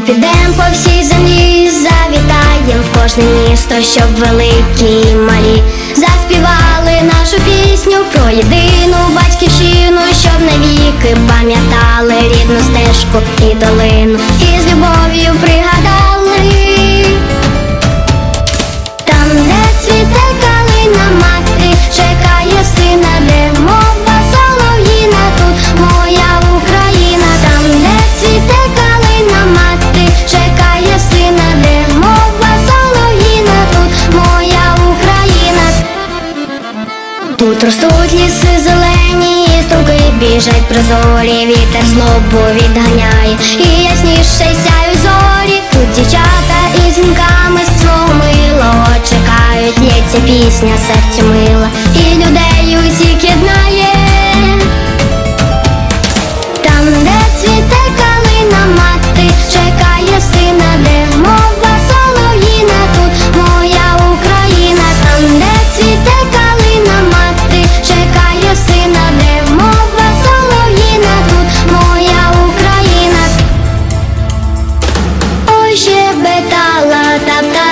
підем по всій землі, завітаєм в кожне місто, щоб великі і малі заспівали нашу пісню про єдину батьківщину, щоб навіки пам'ятали рідну стежку і долину, і з любов'ю пригадали. Ростуть ліси зелені, і струки біжать прозорі, вітер злобу відганяє, і ясніше сяють зорі. Тут дівчата із дзвінками свого мило чекають, лється пісня серцю мила,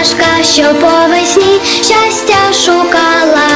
пташка, що по весні щастя шукала.